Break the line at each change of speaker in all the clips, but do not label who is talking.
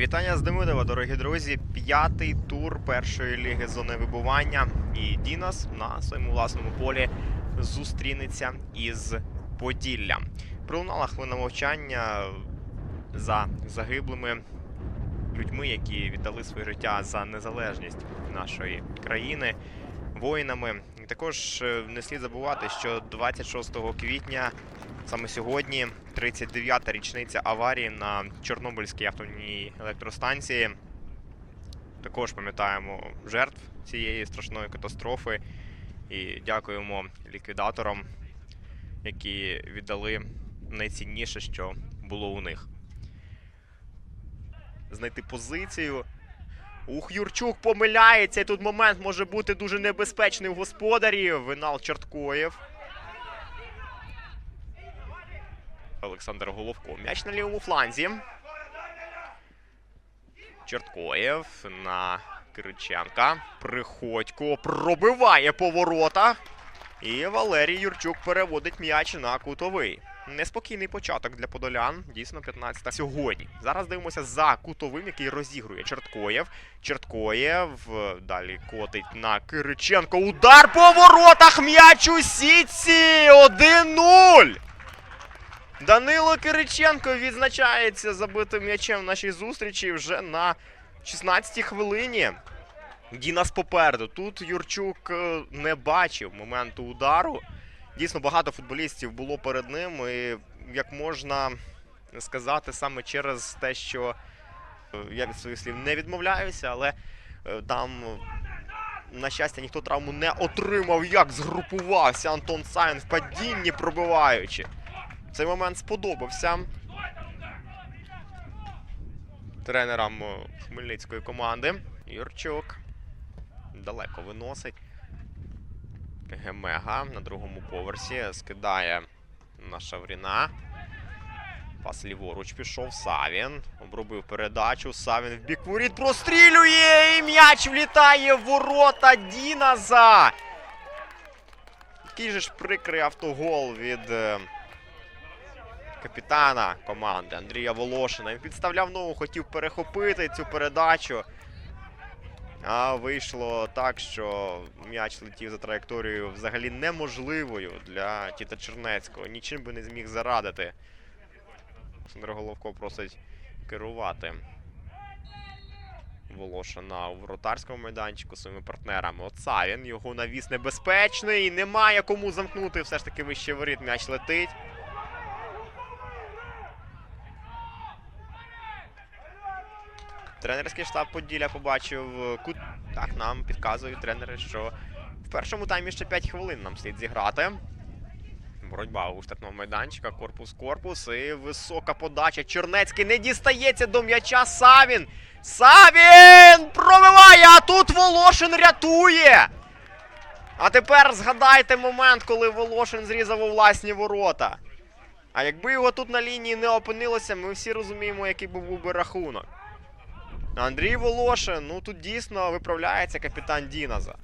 Вітання з Демидова, дорогі друзі. П'ятий тур першої ліги зони вибування. І Дінас на своєму власному полі зустрінеться із Поділлям. Пролунала хвилина мовчання за загиблими людьми, які віддали своє життя за незалежність нашої країни, воїнами. Також е, не слід забувати, що 26 квітня Саме сьогодні 39-та річниця аварії на Чорнобильській атомній електростанції. Також пам'ятаємо жертв цієї страшної катастрофи і дякуємо ліквідаторам, які віддали найцінніше, що було у них. Знайти позицію. Ух, Юрчук помиляється, і тут момент може бути дуже небезпечний у господарів. Винал Чорткоєв. Олександр Головко. М'яч на лівому фланзі. Черткоєв на Кириченка. Приходько пробиває поворота. І Валерій Юрчук переводить м'яч на кутовий. Неспокійний початок для подолян. Дійсно, 15-та сьогодні. Зараз дивимося за кутовим, який розігрує Черткоєв. Черткоєв далі котить на Кириченко. Удар по воротах! М'яч у сітці! 1-0! Данило Кириченко відзначається забитим м'ячем в нашій зустрічі вже на 16-й хвилині. Дінас попереду. Тут Юрчук е, не бачив моменту удару. Дійсно, багато футболістів було перед ним. І як можна сказати, саме через те, що е, я від своїх слів не відмовляюся, але е, там, на щастя, ніхто травму не отримав. Як згрупувався Антон Сайн в падінні пробиваючи. Цей момент сподобався тренерам е, хмельницької команди. Юрчук далеко виносить. Гемега на другому поверсі скидає на Шавріна. Пас ліворуч пішов. Савін. Обробив передачу. Савін в бік воріт прострілює! І м'яч влітає в ворота Діназа! Який же ж прикрий автогол від. Капітана команди Андрія Волошина. Він підставляв ногу, хотів перехопити цю передачу. А вийшло так, що м'яч летів за траєкторією взагалі неможливою для Тіта Чернецького. Нічим би не зміг зарадити. Олександр Головко просить керувати Волошина у воротарському майданчику своїми партнерами. От Савін, його навіс небезпечний. Немає кому замкнути. Все ж таки вище воріт м'яч летить. Тренерський штаб Поділля побачив е, кут. Так, нам підказують тренери, що в першому таймі ще 5 хвилин нам слід зіграти. Боротьба у штатного майданчика, корпус-корпус і висока подача. Чернецький не дістається до м'яча. Савін! Савін! Пробиває! А тут Волошин рятує! А тепер згадайте момент, коли Волошин зрізав у власні ворота. А якби його тут на лінії не опинилося, ми всі розуміємо, який був би рахунок. Андрій Волошин, ну тут дійсно виправляється капітан Діназа.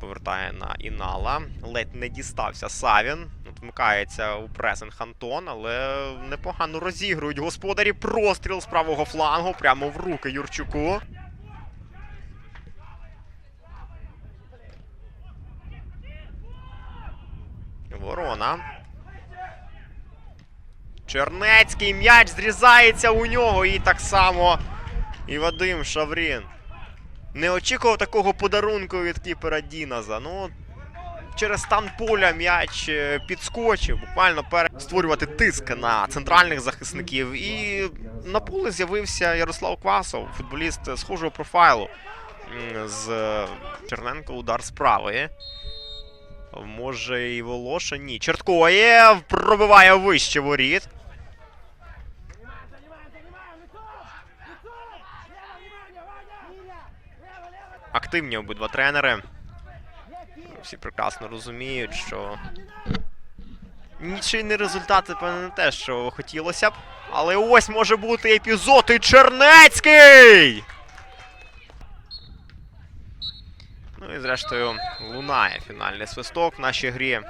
Повертає на Інала. Ледь не дістався Савін. Вмикається у пресинг Антон, але непогано розігрують господарі. Простріл з правого флангу прямо в руки Юрчуку. Ворона. Чернецький м'яч зрізається у нього і так само. І Вадим Шаврін. Не очікував такого подарунку від кіпера Діназа. Ну, через стан поля м'яч е, підскочив, буквально перед створювати тиск на центральних захисників. І на поле з'явився Ярослав Квасов, футболіст схожого профайлу. З е, Черненко удар з правої. Може і Волоша? Ні. Черткоєв пробиває вище воріт. Активні обидва тренери. Всі прекрасно розуміють, що нічийний результат це певне не те, що хотілося б. Але ось може бути епізод і Чернецький! Ну і зрештою лунає фінальний свисток в нашій грі.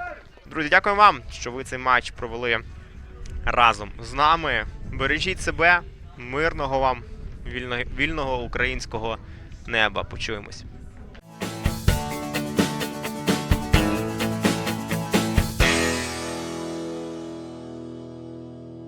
Друзі, дякую вам, що ви цей матч провели разом з нами. Бережіть себе, Мирного вам вільного, вільного українського неба. Почуємось.